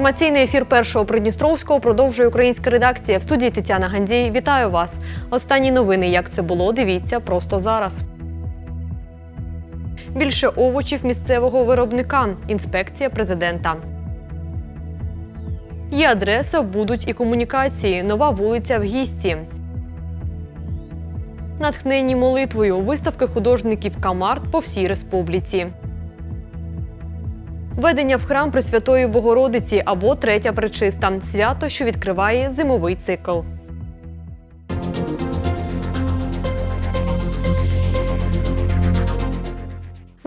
Інформаційний ефір першого Придністровського продовжує українська редакція. В студії Тетяна Гандій. Вітаю вас. Останні новини. Як це було? Дивіться просто зараз. Більше овочів місцевого виробника. Інспекція президента. Є адреса, будуть і комунікації. Нова вулиця в Гісті. Натхненні молитвою. Виставки художників Камарт по всій республіці. Ведення в храм Пресвятої Богородиці або третя пречиста свято, що відкриває зимовий цикл.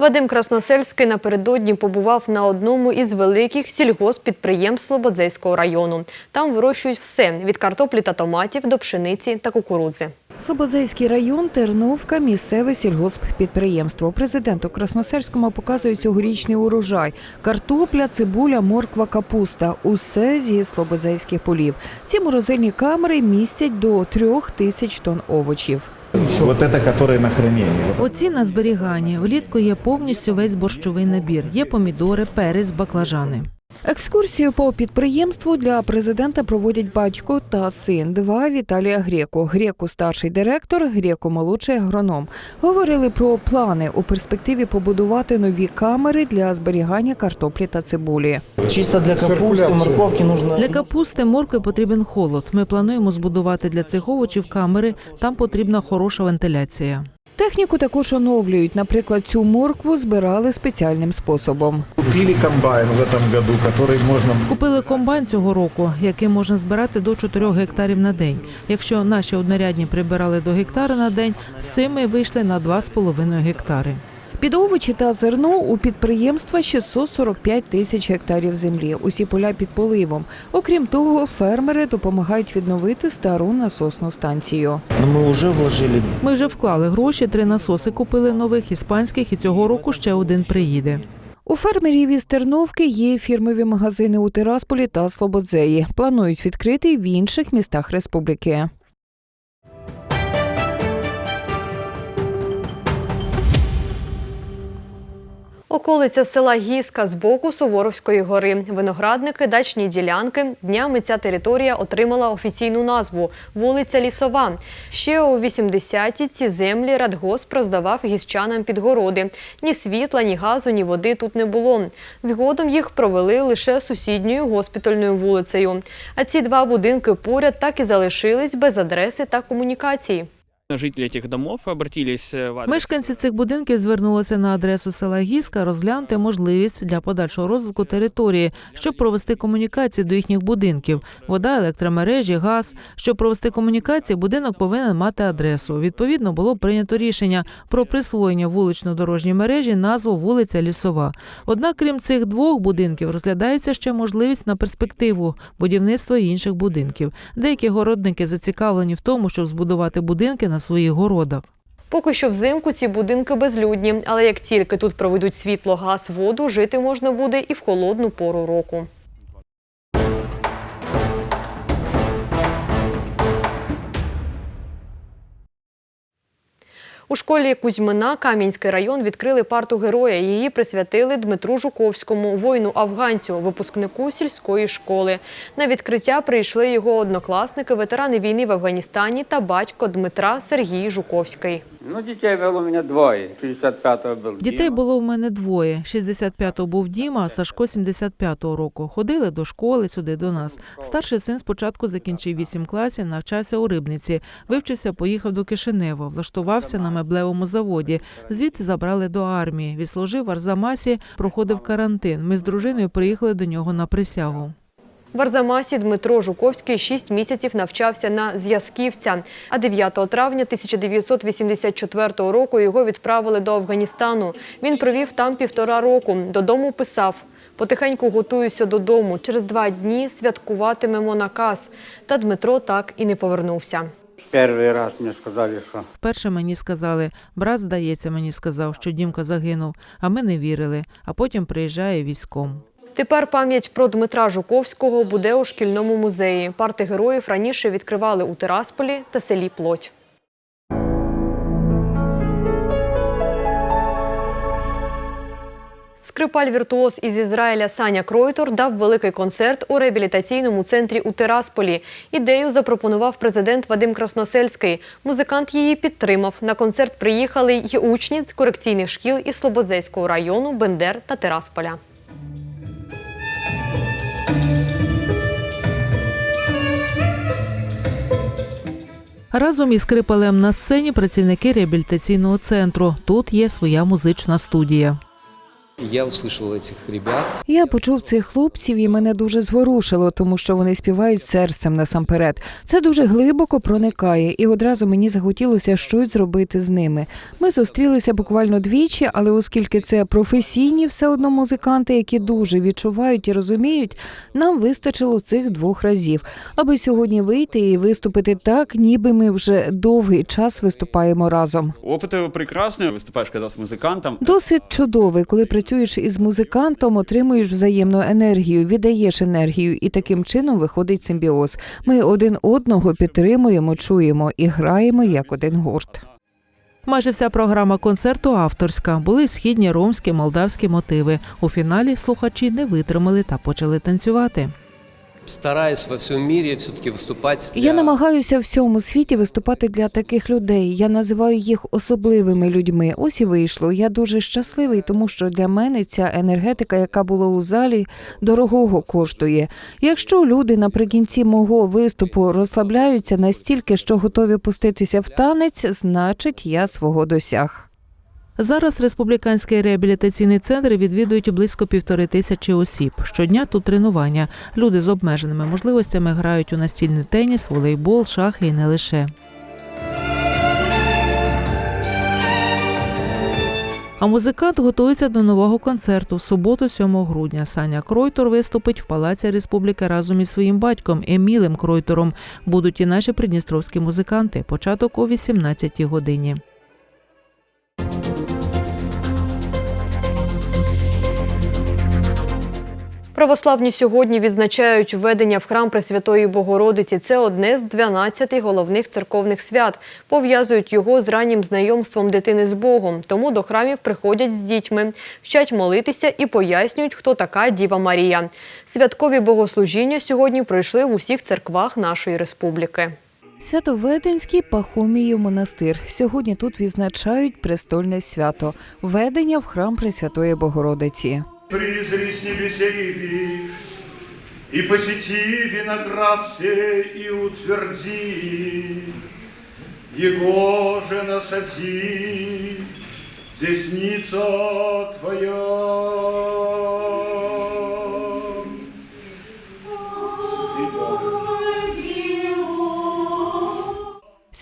Вадим Красносельський напередодні побував на одному із великих сільгоспідприємств Слободзейського району. Там вирощують все від картоплі та томатів до пшениці та кукурудзи. Слободзейський район, Терновка, місцеве сільгосппідприємство. Президенту Красносельському показує цьогорічний урожай: картопля, цибуля, морква, капуста. Усе зі слободзейських полів. Ці морозильні камери містять до трьох тисяч тонн овочів. Вот это, который на хранение. Оці на зберігання. Влітку є повністю весь борщовий набір. Є помідори, перець, баклажани. Екскурсію по підприємству для президента проводять батько та син. Два Віталія Греко. Греко старший директор, Греко молодший агроном. Говорили про плани у перспективі побудувати нові камери для зберігання картоплі та цибулі. Чисто для капусты, морковки нужно... Для капусти моркви потрібен холод. Ми плануємо збудувати для цих овочів камери. Там потрібна хороша вентиляція. Техніку також оновлюють. Наприклад, цю моркву збирали спеціальним способом. Купили комбайн в цьому году, який можна Купили комбайн цього року, який можна збирати до 4 гектарів на день. Якщо наші однорядні прибирали до гектара на день, з цим вийшли на 2,5 гектари. Під овочі та зерно у підприємства 645 тисяч гектарів землі. Усі поля під поливом. Окрім того, фермери допомагають відновити стару насосну станцію. Но мы уже вложили Ми вже вклали гроші, три насоси купили нових іспанських, і цього року ще один приїде. У фермерів із Терновки є фірмові магазини у Тирасполі та Слободзеї. Планують відкрити й в інших містах республіки. Околиця села Гіска з боку Суворовської гори. Виноградники, дачні ділянки. Днями ця територія отримала офіційну назву вулиця Лісова. Ще у 80-ті ці землі радгосп роздавав гіщанам під городи. Ні світла, ні газу, ні води тут не було. Згодом їх провели лише сусідньою госпітальною вулицею. А ці два будинки поряд так і залишились без адреси та комунікації. Жители этих домов обратились э, в адрес Мешканці цих будинків звернулися на адресу села Гіска розглянути можливість для подальшого розвитку території, щоб провести комунікації до їхніх будинків: вода, електромережі, газ. Щоб провести комунікації, будинок повинен мати адресу. Відповідно, було прийнято рішення про присвоєння вулично-дорожній мережі назву вулиця Лісова. Однак, крім цих двох будинків, розглядається ще можливість на перспективу будівництва інших будинків. Деякі городники зацікавлені в тому, щоб збудувати будинки на своїх городах. Поки що взимку ці будинки безлюдні, але як тільки тут проведуть світло, газ, воду, жити можна буде і в холодну пору року. У школі Кузьмина Кам'янський район відкрили парту героя. Її присвятили Дмитру Жуковському, воїну-афганцю, випускнику сільської школи. На відкриття прийшли його однокласники, ветерани війни в Афганістані та батько Дмитра Сергій Жуковський. Ну, детей было у меня двое. 65-го был Дітей було в мене двоє. 65-го був Діма, а Сашко 75-го року. Ходили до школи сюди до нас. Старший син спочатку закінчив 8 класів, навчався у Рибниці. Вивчився, поїхав до Кишинева, влаштувався на меблевому заводі. Звідти забрали до армії. Відслужив в Арзамасі, проходив карантин. Ми з дружиною приїхали до нього на присягу. В Арзамасі Дмитро Жуковський шість місяців навчався на зв'язківця. А 9 травня 1984 року його відправили до Афганістану. Він провів там півтора року. Додому писав. Потихеньку готуюся додому. Через два дні святкуватимемо наказ. Та Дмитро так і не повернувся. Первый раз мне сказали, что Вперше мені сказали, брат, здається, мені сказав, що Дімка загинув, а ми не вірили. А потім приїжджає військом. Тепер пам'ять про Дмитра Жуковського буде у шкільному музеї. Парти героїв раніше відкривали у Тирасполі та селі Плоть. Скрипаль-віртуоз із Ізраїля Саня Кройтор дав великий концерт у реабілітаційному центрі у Тирасполі. Ідею запропонував президент Вадим Красносельський. Музикант її підтримав. На концерт приїхали й учні з корекційних шкіл із Слободзейського району, Бендер та Тирасполя. Разом із Скрипалем на сцені працівники реабілітаційного центру. Тут є своя музична студія. Я услышал этих ребят. Я почув цих хлопців і мене дуже зворушило, тому що вони співають серцем насамперед. Це дуже глибоко проникає, і одразу мені захотілося щось зробити з ними. Ми зустрілися буквально двічі, але оскільки це професійні все одно музиканти, які дуже відчувають і розуміють, нам вистачило цих двох разів, аби сьогодні вийти і виступити так, ніби ми вже довгий час виступаємо разом. Опыт прекрасный, выступаешь когда с музыкантом. Досвід чудовий, коли працюєш із музикантом, отримуєш взаємну енергію, віддаєш енергію, і таким чином виходить симбіоз. Ми один одного підтримуємо, чуємо і граємо як один гурт. Майже вся програма концерту авторська. Були східні, ромські, молдавські мотиви. У фіналі слухачі не витримали та почали танцювати. Стараюсь во всем мире все-таки выступать. для- Я намагаюся в всьому світі виступати для таких людей. Я називаю їх особливими людьми. Ось і вийшло. Я дуже щасливий, тому що для мене ця енергетика, яка була у залі, дорогого коштує. Якщо люди наприкінці мого виступу розслабляються настільки, що готові пуститися в танець, значить я свого досяг. Зараз республіканський реабілітаційний центр відвідують близько півтори тисячі осіб. Щодня тут тренування. Люди з обмеженими можливостями грають у настільний теніс, волейбол, шахи і не лише. А музикант готується до нового концерту. В суботу, 7 грудня. Саня Кройтор виступить в Палаці Республіки разом із своїм батьком Емілем Кройтором. Будуть і наші придністровські музиканти. Початок о 18 годині. Православні сьогодні відзначають введення в храм Пресвятої Богородиці. Це одне з 12 головних церковних свят. Пов'язують його з раннім знайомством дитини з Богом. Тому до храмів приходять з дітьми, вчать молитися і пояснюють, хто така Діва Марія. Святкові богослужіння сьогодні пройшли в усіх церквах нашої республіки. Святоведенський Пахоміїв монастир. Сьогодні тут відзначають престольне свято введення в храм Пресвятої Богородиці. Призри с небесей вишь, И посети виноград сей и утверди, Его же насади, десница Твоя.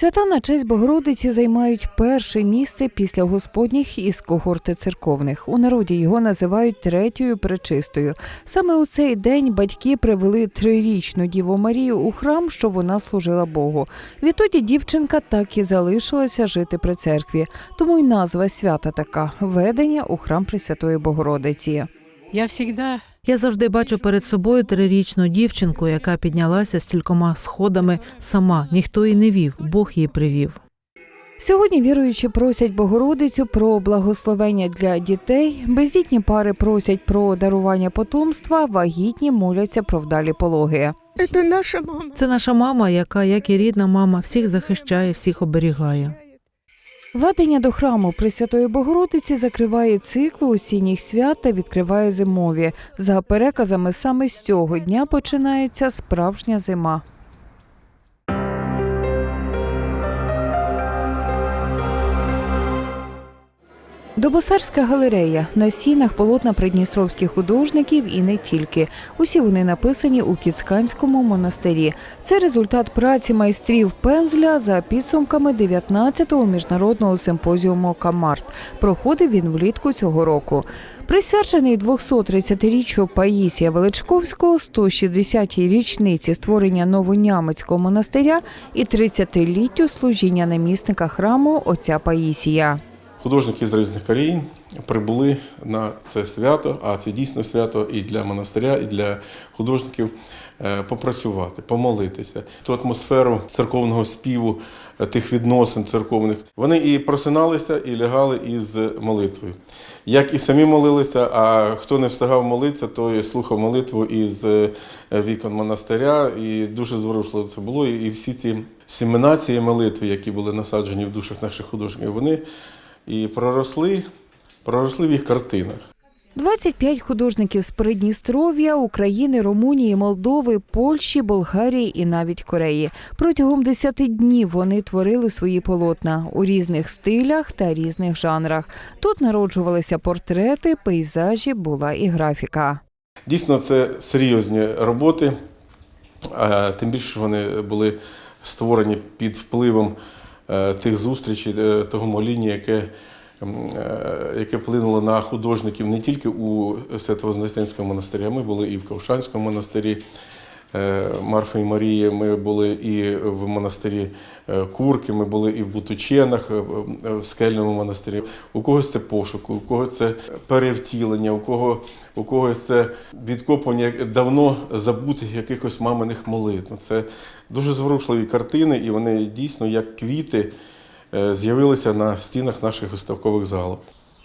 Свята на честь Богородиці займають перше місце після Господніх із когорти церковних. У народі його називають третьою пречистою. Саме у цей день батьки привели трирічну Діву Марію у храм, щоб вона служила Богу. Відтоді дівчинка так і залишилася жити при церкві. Тому й назва свята така ведення у храм Пресвятої Богородиці. Я всегда Я завжди бачу перед собою трирічну дівчинку, яка піднялася стількома сходами сама. Ніхто її не вів, Бог її привів. Сьогодні віруючі просять Богородицю про благословення для дітей. Бездітні пари просять про дарування потомства, вагітні моляться про вдалі пологи. это наша мама. Це наша мама, яка, як і рідна мама, всіх захищає, всіх оберігає. Ведення до храму Пресвятої Богородиці закриває цикл осінніх свят та відкриває зимові. За переказами, саме з цього дня починається справжня зима. Добосарська галерея на стінах полотна придністровських художників і не тільки. Усі вони написані у Кіцканському монастирі. Це результат праці майстрів пензля за підсумками 19-го міжнародного симпозіуму Камарт. Проходив він влітку цього року. Присвячений 230-річчю Паїсія Величковського, 160-й річниці створення Новонямецького монастиря і 30-літтю служіння намісника храму отця Паїсія. Художники из разных країн прибули на це свято, а це дійсно свято і для монастиря, і для художників е, попрацювати, помолитися. Ту атмосферу церковного співу, е, тих відносин церковних. Вони і просиналися, і лягали із молитвою. Як і самі молилися, а хто не встигав молитися, той слухав молитву із е, вікон монастиря, і дуже зворушливо це було. І всі ці семена цієї молитви, які були насаджені в душах наших художників, вони і проросли, проросли в їх картинах. 25 художників з Придністров'я, України, Румунії, Молдови, Польщі, Болгарії і навіть Кореї. Протягом 10 днів вони творили свої полотна у різних стилях та різних жанрах. Тут народжувалися портрети, пейзажі, була і графіка. Дійсно, це серйозні роботи, тим більше вони були створені під впливом е, тих зустрічей, е, того моління, яке, е, яке вплинуло на художників не тільки у Свято-Вознесенському монастирі, а ми були і в Ковшанському монастирі. Е, Марфи і Марії, ми були і в монастирі е, Курки, ми були і в Бутученах, е, в скельному монастирі. У когось це пошук, у когось це перевтілення, у кого у когось це відкопування давно забутих якихось маминих молитв. Це дуже зворушливі картини, і вони дійсно як квіти з'явилися на стінах наших виставкових залів.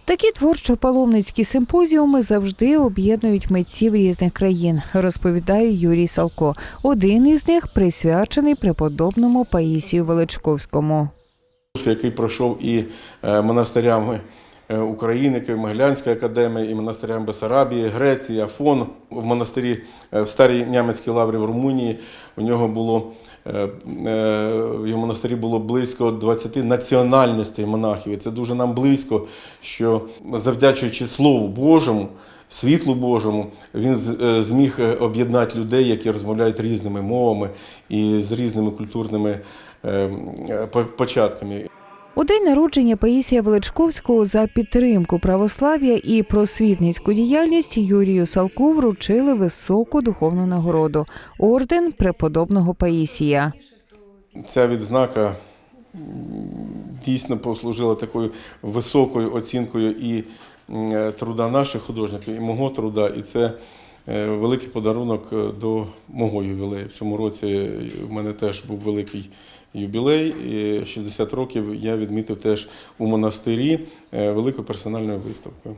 Такі творчо-паломницькі симпозіуми завжди об'єднують митців різних країн, розповідає Юрій Салко. Один із них присвячений преподобному Паїсію Величковському. який пройшов і е, монастирями е, України, Києво-Могилянська академія, і монастирям Бесарабії, Греції, Афон. В монастирі е, в Старій Нямецькій лаврі в Румунії у нього було його монастирі було близько 20 національностей монахів. І це дуже нам близько, що завдячуючи Слову Божому. Світлу Божому він е, зміг е, об'єднати людей, які розмовляють різними мовами і з різними культурними е, е, початками. У день народження Паїсія Величковського за підтримку православ'я і просвітницьку діяльність Юрію Салку вручили високу духовну нагороду орден преподобного Паїсія. Ця відзнака дійсно послужила такою високою оцінкою і е, труда наших художників, і мого труда. І це е, великий подарунок е, до мого ювілею. В цьому році в мене теж був великий юбілей. І 60 років я відмітив теж у монастирі е, великою персональною виставкою.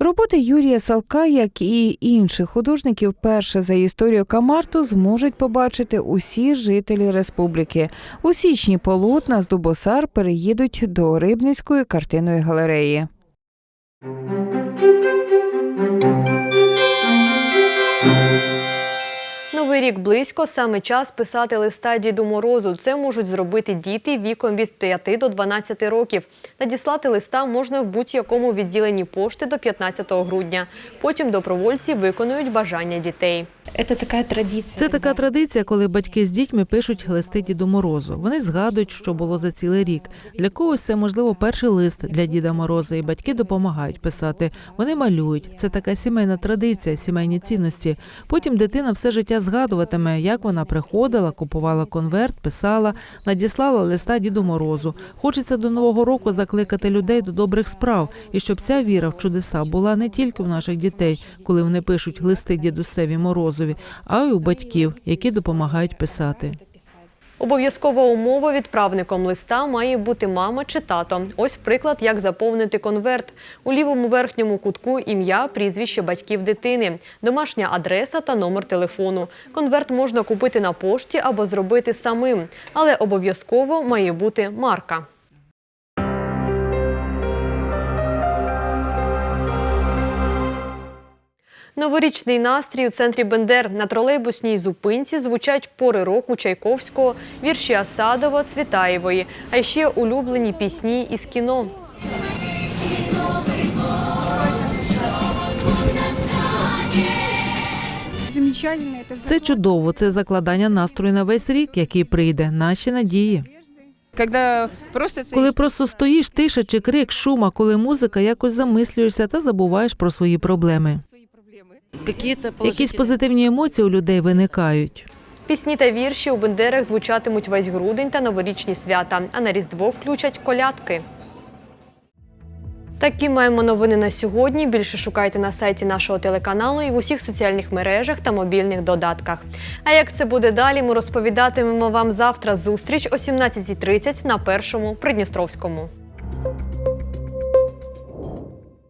Роботи Юрія Салка, як і інших художників, перше за історію Камарту зможуть побачити усі жителі республіки. У січні полотна з Дубосар переїдуть до Рибницької картинної галереї. Новий рік близько, саме час писати листа Діду Морозу. Це можуть зробити діти віком від 5 до 12 років. Надіслати листа можна в будь-якому відділенні пошти до 15 грудня. Потім добровольці виконують бажання дітей. Это такая традиция. Це така традиція, коли батьки з дітьми пишуть листи Діду Морозу. Вони згадують, що було за цілий рік. Для когось це можливо перший лист для Діда Мороза, і батьки допомагають писати. Вони малюють. Це така сімейна традиція, сімейні цінності. Потім дитина все життя згадуватиме, як вона приходила, купувала конверт, писала, надіслала листа Діду Морозу. Хочеться до нового року закликати людей до добрих справ, і щоб ця віра в чудеса була не тільки в наших дітей, коли вони пишуть листи дідусеві Морозові, а й у батьків, які допомагають писати. Обов'язкова умова відправником листа має бути мама чи тато. Ось приклад, як заповнити конверт. У лівому верхньому кутку ім'я, прізвище батьків дитини, домашня адреса та номер телефону. Конверт можна купити на пошті або зробити самим, але обов'язково має бути марка. Новорічний настрій у центрі Бендер на тролейбусній зупинці звучать пори року Чайковського, вірші Асадова, Цвітаєвої, а ще улюблені пісні із кіно. Це чудово. Це закладання настрою на весь рік, який прийде. Наші надії. Коли просто стоїш, тиша чи крик, шум, а коли музика, якось замислюєшся та забуваєш про свої проблеми. Якісь позитивні емоції у людей виникають. Пісні та вірші у Бендерах звучатимуть весь грудень та новорічні свята, а на Різдво включать колядки. Такі маємо новини на сьогодні. Більше шукайте на сайті нашого телеканалу і в усіх соціальних мережах та мобільних додатках. А як це буде далі, ми розповідатимемо вам завтра. Зустріч о 17.30 на першому Придністровському.